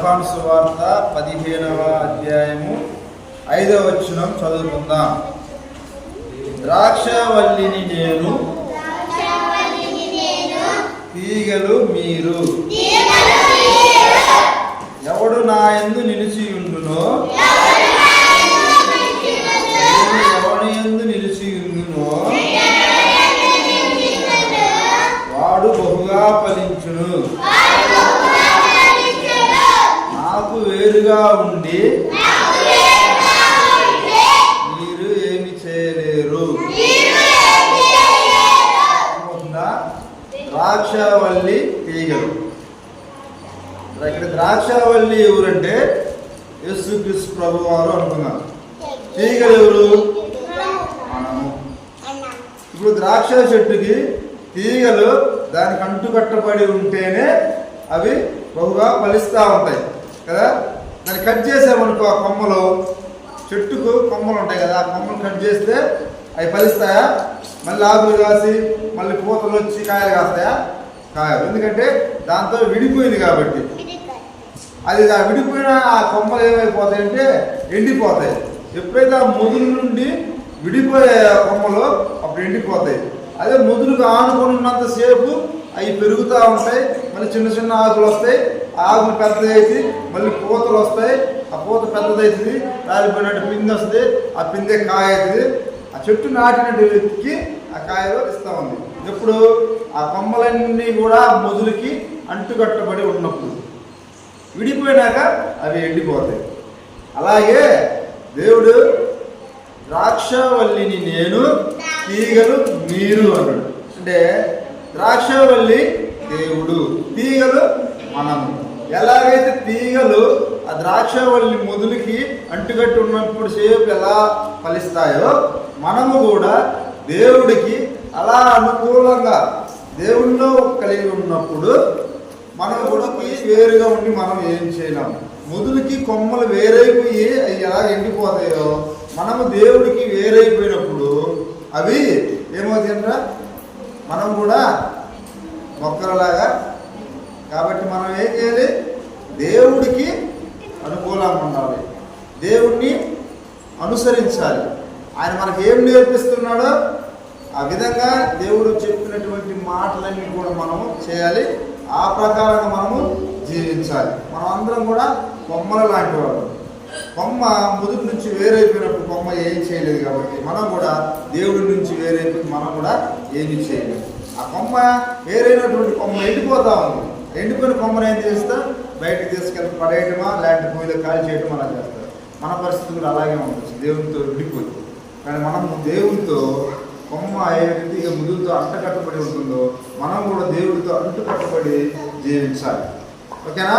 యోహాను సువార్త పదిహేనవ అధ్యాయము ఐదవ వచనం చదువుకుందాం. ద్రాక్షవల్లిని నేను తీగలు మీరు ఎవడు నా ఎందు నిలిచి ఉండునో నేను ఎవని ఎందు నిలిచి ఉండునో వాడు బహుగా ఫలించును. వేరుగా ఉండి మీరు ఏమి చేయలేరు? ద్రాక్షవల్లి తీగలు. ఇక్కడ ద్రాక్షవల్లి ఎవరంటే యేసుక్రీస్తు ప్రభు వారు అనుకున్నాం తీగలు ఎవరు? మనము. ఇప్పుడు ద్రాక్ష చెట్టుకి తీగలు దానికి అంటుకట్టబడి ఉంటేనే అవి బహుగా ఫలిస్తూ ఉంటాయి. కదా? దాన్ని కట్ చేసామనుకో ఆ కొమ్మలు చెట్టుకు కొమ్మలు ఉంటాయి కదా ఆ కొమ్మలు కట్ చేస్తే అవి ఫలిస్తాయా? మళ్ళీ ఆకులు కాసి మళ్ళీ పూతలు వచ్చి కాయలు కాస్తాయా? కాయలు. ఎందుకంటే దాంతో విడిపోయింది కాబట్టి. అది ఆ విడిపోయిన ఆ కొమ్మలు ఏమైపోతాయంటే ఎండిపోతాయి. ఎప్పుడైతే ఆ ముదురు నుండి విడిపోయే కొమ్మలు అప్పుడు ఎండిపోతాయి. అదే ముదురుగా ఆనుకొని ఉన్నంత సేపు అవి పెరుగుతూ ఉంటాయి మళ్ళీ చిన్న చిన్న ఆకులు వస్తాయి. ఆకులు ఆకులు పెద్దదైతే మళ్ళీ పూత పూత పెద్దదవుతుంది రాలిపోయినట్టు పిండి వస్తుంది ఆ పిందే కాయ అవుతుంది ఆ చెట్టు నాటినట్టు వ్యక్తికి ఆ కాయలు ఇస్తూ ఉంది. ఎప్పుడు ఆ కొమ్మలన్నీ కూడా మొదలుకి అంటుకట్టబడి ఉన్నప్పుడు విడిపోయినాక అవి ఎండిపోతాయి. అలాగే దేవుడు ద్రాక్షవల్లిని నేను తీగలు మీరు అన్నాడు. అంటే ద్రాక్షవల్లి దేవుడు తీగలు మనము. ఎలాగైతే తీగలు ఆ ద్రాక్షవల్లి మొదలుకి అంటుకట్టి ఉన్నప్పుడు సేపు ఎలా ఫలిస్తాయో మనము కూడా దేవుడికి అలా అనుకూలంగా దేవుల్లో కలిగి ఉన్నప్పుడు మనం కూడా వేరుగా ఉండి మనం ఏం చేయలేము మొదలుకి కొమ్మలు వేరైపోయి అవి ఎలా ఎండిపోతాయో మనము దేవుడికి వేరైపోయినప్పుడు అవి ఏమవుతుందా మనం కూడా మొక్కలలాగా కాబట్టి మనం ఏం చేయాలి? దేవుడికి అనుకూలంగా ఉండాలి దేవుణ్ణి అనుసరించాలి. ఆయన మనకి ఏం నేర్పిస్తున్నాడో ఆ విధంగా దేవుడు చెప్పినటువంటి మాటలన్నీ కూడా మనము చేయాలి. ఆ ప్రకారంగా మనము జీవించాలి. మనం అందరం కూడా బొమ్మల లాంటి వాళ్ళు. కొమ్మ ముదురు నుంచి వేరైపోయినప్పుడు బొమ్మ ఏం చేయలేదు కాబట్టి మనం కూడా దేవుడి నుంచి వేరైపోయి మనం కూడా ఏమి చేయలేదు ఆ కొమ్మ వేరైనటువంటి కొమ్మ ఎండిపోతా ఉంది. ఎండిపోయిన కొమ్మను ఏం చేస్తా? బయటకు తీసుకెళ్ళి పడేయటమా? లేకపోతే పొయ్యిలో కాల్ చేయటమా అలా చేస్తారు మన పరిస్థితి కూడా అలాగే ఉండొచ్చు దేవునితో విడిపోయి. కానీ మనం దేవుడితో కొమ్మ ఏ రీతిగా ముదురుతో అంటకట్టబడి ఉంటుందో మనం కూడా దేవుడితో అంటుకట్టబడి జీవించాలి. ఓకేనా?